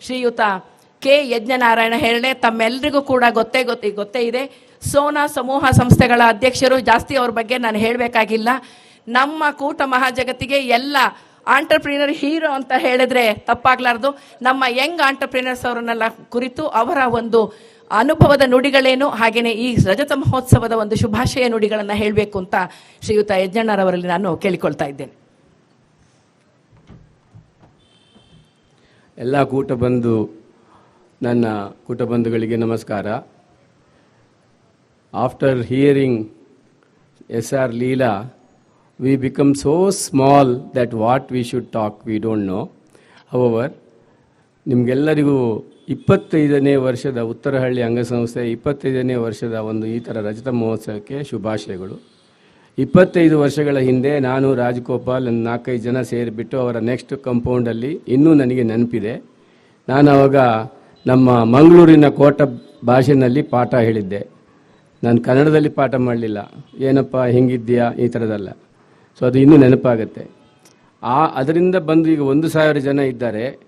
ಶ್ರೀಯುತ ಕೆ. ಯಜ್ಞನಾರಾಯಣ ಹೆರಳೆ ತಮ್ಮೆಲ್ಲರಿಗೂ ಕೂಡ ಗೊತ್ತೇ ಗೊತ್ತಿ, ಗೊತ್ತೇ ಇದೆ. ಸೋನಾ ಸಮೂಹ ಸಂಸ್ಥೆಗಳ ಅಧ್ಯಕ್ಷರು ಜಾಸ್ತಿ ಅವ್ರ ಬಗ್ಗೆ ನಾನು ಹೇಳಬೇಕಾಗಿಲ್ಲ. ನಮ್ಮ ಕೂಟ ಮಹಾಜಗತ್ತಿಗೆ ಎಲ್ಲ ಆಂಟರ್ಪ್ರಿನರ್ ಹೀರೋ ಅಂತ ಹೇಳಿದ್ರೆ ತಪ್ಪಾಗ್ಲಾರ್ದು. ನಮ್ಮ ಯಂಗ್ ಆಂಟರ್ಪ್ರಿನರ್ಸ್ ಅವರನ್ನೆಲ್ಲ ಕುರಿತು ಅವರ ಒಂದು ಅನುಭವದ ನುಡಿಗಳೇನು ಹಾಗೆಯೇ ಈ ರಜತ ಮಹೋತ್ಸವದ ಒಂದು ಶುಭಾಶಯ ನುಡಿಗಳನ್ನು ಹೇಳಬೇಕು ಅಂತ ಶ್ರೀಯುತ ಯಜ್ಞಣ್ಣರವರಲ್ಲಿ ನಾನು ಕೇಳಿಕೊಳ್ತಾ ಇದ್ದೇನೆ. ಎಲ್ಲ ಕೂಟ ಬಂಧು ನನ್ನ ಕೂಟ ಬಂಧುಗಳಿಗೆ ನಮಸ್ಕಾರ. After hearing S R Leela we become so small that what we should talk we don't know our ನಿಮಗೆಲ್ಲರಿಗೂ ಇಪ್ಪತ್ತೈದನೇ ವರ್ಷದ ಉತ್ತರಹಳ್ಳಿ ಅಂಗಸಂಸ್ಥೆ ಇಪ್ಪತ್ತೈದನೇ ವರ್ಷದ ಒಂದು ಈ ಥರ ರಜತ ಮಹೋತ್ಸವಕ್ಕೆ ಶುಭಾಶಯಗಳು. ಇಪ್ಪತ್ತೈದು ವರ್ಷಗಳ ಹಿಂದೆ ನಾನು ರಾಜಗೋಪಾಲ್ ಒಂದು ನಾಲ್ಕೈದು ಜನ ಸೇರಿಬಿಟ್ಟು ಅವರ ನೆಕ್ಸ್ಟ್ ಕಂಪೌಂಡಲ್ಲಿ ಇನ್ನೂ ನನಗೆ ನೆನಪಿದೆ. ನಾನು ಅವಾಗ ನಮ್ಮ ಮಂಗಳೂರಿನ ಕೋಟ ಭಾಷೆನಲ್ಲಿ ಪಾಠ ಹೇಳಿದ್ದೆ. ನಾನು ಕನ್ನಡದಲ್ಲಿ ಪಾಠ ಮಾಡಲಿಲ್ಲ. ಏನಪ್ಪ ಹಿಂಗಿದ್ಯಾ ಈ ಥರದಲ್ಲ ಸೊ ಅದು ಇನ್ನೂ ನೆನಪಾಗತ್ತೆ. ಆ, ಅದರಿಂದ ಬಂದು ಈಗ ಒಂದು ಸಾವಿರ ಜನ ಇದ್ದಾರೆ.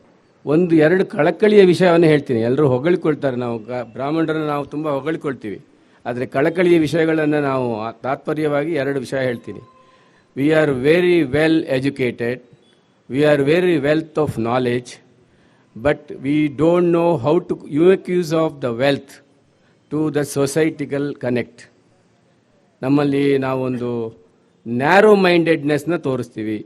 ಒಂದು ಎರಡು ಕಳಕಳಿಯ ವಿಷಯವನ್ನು ಹೇಳ್ತೀನಿ. ಎಲ್ಲರೂ ಹೊಗಳಿಕೊಳ್ತಾರೆ. ನಾವು ಬ್ರಾಹ್ಮಣರನ್ನು ನಾವು ತುಂಬ ಹೊಗಳಿಕೊಳ್ತೀವಿ. ಆದರೆ ಕಳಕಳಿಯ ವಿಷಯಗಳನ್ನು ನಾವು ತಾತ್ಪರ್ಯವಾಗಿ ಎರಡು ವಿಷಯ ಹೇಳ್ತೀನಿ. We are very well educated we are very wealth of knowledge but we don't know how to ಯುಕ್ use of the wealth to the ಸೊಸೈಟಿಕಲ್ connect ನಮ್ಮಲ್ಲಿ ನಾವೊಂದು ನ್ಯಾರೋ ಮೈಂಡೆಡ್ನೆಸ್ನ ತೋರಿಸ್ತೀವಿ.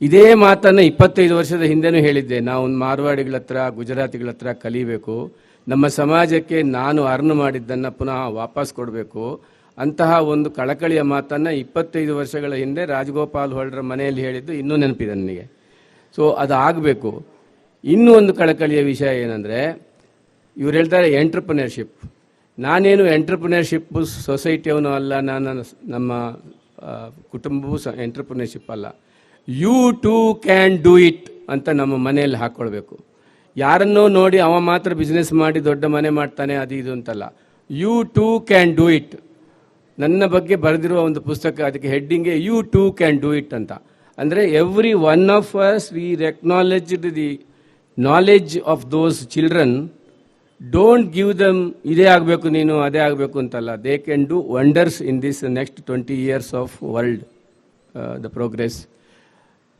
ಇದೇ ಮಾತನ್ನು ಇಪ್ಪತ್ತೈದು ವರ್ಷದ ಹಿಂದೆನೂ ಹೇಳಿದ್ದೆ. ನಾವು ಮಾರ್ವಾಡಿಗಳ ಹತ್ರ ಗುಜರಾತಿಗಳ ಹತ್ರ ಕಲಿಬೇಕು. ನಮ್ಮ ಸಮಾಜಕ್ಕೆ ನಾನು ಅರ್ನ್ ಮಾಡಿದ್ದನ್ನು ಪುನಃ ವಾಪಸ್ ಕೊಡಬೇಕು. ಅಂತಹ ಒಂದು ಕಳಕಳಿಯ ಮಾತನ್ನು ಇಪ್ಪತ್ತೈದು ವರ್ಷಗಳ ಹಿಂದೆ ರಾಜಗೋಪಾಲ್ ಹೊಳ್ರ ಮನೆಯಲ್ಲಿ ಹೇಳಿದ್ದು ಇನ್ನೂ ನೆನಪಿದೆ ನನಗೆ. ಸೊ ಅದು ಆಗಬೇಕು ಇನ್ನೂ ಒಂದು ಕಳಕಳಿಯ ವಿಷಯ ಏನಂದರೆ, ಇವ್ರು ಹೇಳ್ತಾರೆ ಎಂಟ್ರಪ್ರನರ್ಶಿಪ್. ನಾನೇನು ಎಂಟ್ರಪ್ರನರ್ಶಿಪ್ ಸೊಸೈಟಿಯವನು ಅಲ್ಲ, ನಾನು ನಮ್ಮ ಕುಟುಂಬವು ಸ, ಎಂಟ್ರಪ್ರನರ್ಶಿಪ್ ಅಲ್ಲ. You too can do it ಅಂತ ನಮ್ಮ ಮನೆಯಲ್ಲಿ ಹಾಕ್ಕೊಳ್ಬೇಕು ಯಾರನ್ನೋ ನೋಡಿ ಅವ ಮಾತ್ರ ಬಿಸ್ನೆಸ್ ಮಾಡಿ ದೊಡ್ಡ ಮನೆ ಮಾಡ್ತಾನೆ, ಅದು ಇದು ಅಂತಲ್ಲ. You too can do it ನನ್ನ ಬಗ್ಗೆ ಬರೆದಿರುವ ಒಂದು ಪುಸ್ತಕ, ಅದಕ್ಕೆ ಹೆಡ್ಡಿಂಗೆ you too can do it ಅಂತ. ಅಂದರೆ every one of us we acknowledged the knowledge of those children don't give them ಇದೇ ಆಗಬೇಕು ನೀನು, ಅದೇ ಆಗಬೇಕು ಅಂತಲ್ಲ. They can do wonders in this next twenty years of world the progress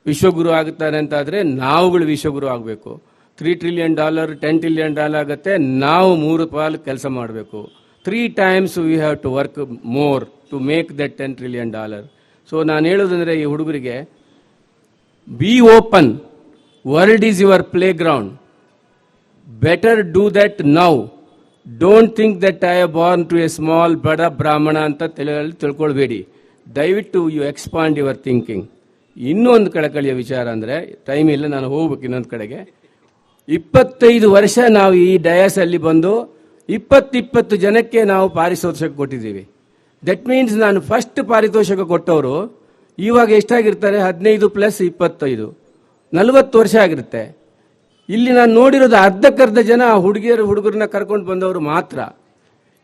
ವಿಶ್ವಗುರು ಆಗುತ್ತಾರೆ ಅಂತಾದರೆ ನಾವುಗಳು ವಿಶ್ವಗುರು ಆಗಬೇಕು. Three trillion dollar ten trillion dollar ಆಗುತ್ತೆ. ನಾವು ಮೂರು ಪಾಲು ಕೆಲಸ ಮಾಡಬೇಕು. Three times we have to work more to make that ten trillion dollar so ನಾನು ಹೇಳೋದಂದರೆ ಈ ಹುಡುಗರಿಗೆ be open world is your playground better do that now don't think that I born to a small ಬಡ ಬ್ರಾಹ್ಮಣ ಅಂತ ತಿಳಿಯಲ್ಲಿ ತಿಳ್ಕೊಳ್ಬೇಡಿ. ದಯವಿಟ್ಟು you expand your thinking ಇನ್ನೂ ಒಂದು ಕಳಕಳಿಯ ವಿಚಾರ ಅಂದರೆ ಟೈಮ್ ಇಲ್ಲ, ನಾನು ಹೋಗ್ಬೇಕು ಇನ್ನೊಂದು ಕಡೆಗೆ. ಇಪ್ಪತ್ತೈದು ವರ್ಷ ನಾವು ಈ ಡಯಾಸಲ್ಲಿ ಬಂದು ಇಪ್ಪತ್ತಿಪ್ಪತ್ತು ಜನಕ್ಕೆ ನಾವು ಪಾರಿತೋಷಕ ಕೊಟ್ಟಿದ್ದೀವಿ. ದಟ್ ಮೀನ್ಸ್ ನಾನು ಫಸ್ಟ್ ಪಾರಿತೋಷಕ ಕೊಟ್ಟವರು ಇವಾಗ ಎಷ್ಟಾಗಿರ್ತಾರೆ? ಹದಿನೈದು ಪ್ಲಸ್ ಇಪ್ಪತ್ತೈದು. ನಲವತ್ತು ವರ್ಷ ಆಗಿರುತ್ತೆ. ಇಲ್ಲಿ ನಾನು ನೋಡಿರೋದು ಅರ್ಧಕ್ಕರ್ಧ ಜನ ಹುಡುಗಿಯರು, ಹುಡುಗರನ್ನ ಕರ್ಕೊಂಡು ಬಂದವರು ಮಾತ್ರ.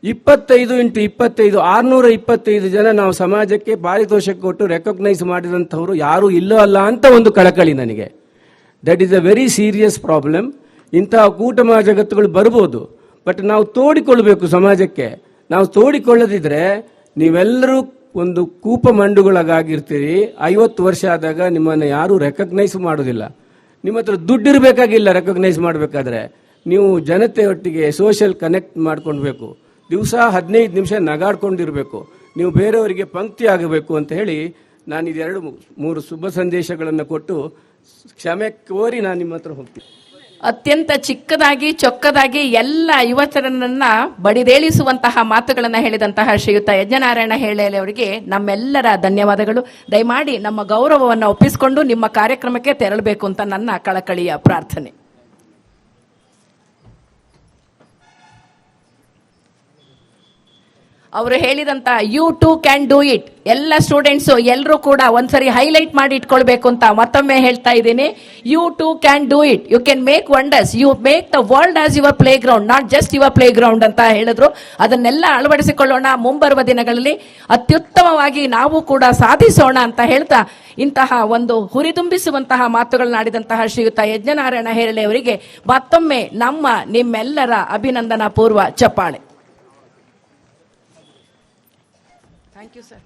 ಇಪ್ಪತ್ತೈದು ಇಂಟು ಇಪ್ಪತ್ತೈದು, ಆರ್ನೂರ ಇಪ್ಪತ್ತೈದು ಜನ ನಾವು ಸಮಾಜಕ್ಕೆ ಪಾರಿತೋಷಕ ಕೊಟ್ಟು ರೆಕಗ್ನೈಸ್ ಮಾಡಿದಂಥವ್ರು ಯಾರೂ ಇಲ್ಲೋ ಅಲ್ಲ ಅಂತ ಒಂದು ಕಳಕಳಿ ನನಗೆ. That is a very serious problem ಇಂತಹ ಕೂಟಮ ಜಗತ್ತುಗಳು ಬರ್ಬೋದು. ಬಟ್ ನಾವು ತೋಡಿಕೊಳ್ಬೇಕು ಸಮಾಜಕ್ಕೆ. ನಾವು ತೋಡಿಕೊಳ್ಳದಿದ್ರೆ ನೀವೆಲ್ಲರೂ ಒಂದು ಕೂಪ ಮಂಡುಗಳಾಗಿರ್ತೀರಿ. ಐವತ್ತು ವರ್ಷ ಆದಾಗ ನಿಮ್ಮನ್ನು ಯಾರೂ ರೆಕಗ್ನೈಸ್ ಮಾಡೋದಿಲ್ಲ. ನಿಮ್ಮ ಹತ್ರ ದುಡ್ಡಿರಬೇಕಾಗಿಲ್ಲ ರೆಕಗ್ನೈಸ್ ಮಾಡಬೇಕಾದ್ರೆ. ನೀವು ಜನತೆಯೊಟ್ಟಿಗೆ ಸೋಷಿಯಲ್ ಕನೆಕ್ಟ್ ಮಾಡ್ಕೊಳ್ಬೇಕು ದಿವಸ ಹದಿನೈದು ನಿಮಿಷ ನಗಾಡ್ಕೊಂಡಿರಬೇಕು. ನೀವು ಬೇರೆಯವರಿಗೆ ಪಂಕ್ತಿ ಆಗಬೇಕು ಅಂತ ಹೇಳಿ ನಾನು ಇದೆರಡು ಮೂರು ಶುಭ ಸಂದೇಶಗಳನ್ನು ಕೊಟ್ಟು ಕ್ಷಮೆ ಕೋರಿ ನಾನು ನಿಮ್ಮ ಹತ್ರ ಹೋಗ್ತೀನಿ. ಅತ್ಯಂತ ಚಿಕ್ಕದಾಗಿ, ಚೊಕ್ಕದಾಗಿ ಎಲ್ಲ ಯುವಕರನ್ನ ಬಡಿದೇಳಿಸುವಂತಹ ಮಾತುಗಳನ್ನು ಹೇಳಿದಂತಹ ಶ್ರೀಯುತ ಯಜ್ಞನಾರಾಯಣ ಹೇಳಲಿ ಅವರಿಗೆ ನಮ್ಮೆಲ್ಲರ ಧನ್ಯವಾದಗಳು. ದಯಮಾಡಿ ನಮ್ಮ ಗೌರವವನ್ನು ಒಪ್ಪಿಸಿಕೊಂಡು ನಿಮ್ಮ ಕಾರ್ಯಕ್ರಮಕ್ಕೆ ತೆರಳಬೇಕು ಅಂತ ನನ್ನ ಕಳಕಳಿಯ ಪ್ರಾರ್ಥನೆ. ಅವರು ಹೇಳಿದಂತ you too can do it ಎಲ್ಲ ಸ್ಟೂಡೆಂಟ್ಸು ಎಲ್ಲರೂ ಕೂಡ ಒಂದ್ಸರಿ ಹೈಲೈಟ್ ಮಾಡಿ ಇಟ್ಕೊಳ್ಬೇಕು ಅಂತ ಮತ್ತೊಮ್ಮೆ ಹೇಳ್ತಾ ಇದ್ದೀನಿ. You too can do it you can make wonders you make the world as your playground not just your playground ಅಂತ ಹೇಳಿದ್ರು. ಅದನ್ನೆಲ್ಲ ಅಳವಡಿಸಿಕೊಳ್ಳೋಣ ಮುಂಬರುವ ದಿನಗಳಲ್ಲಿ. ಅತ್ಯುತ್ತಮವಾಗಿ ನಾವು ಕೂಡ ಸಾಧಿಸೋಣ ಅಂತ ಹೇಳ್ತಾ ಇಂತಹ ಒಂದು ಹುರಿದುಂಬಿಸುವಂತಹ ಮಾತುಗಳನ್ನಾಡಿದಂತಹ ಶ್ರೀಯುತ ಯಜ್ಞನಾರಾಯಣ ಹೇರಳೆ ಅವರಿಗೆ ಮತ್ತೊಮ್ಮೆ ನಮ್ಮ ನಿಮ್ಮೆಲ್ಲರ ಅಭಿನಂದನಾ ಪೂರ್ವ ಚಪ್ಪಾಳೆ. Thank you, sir.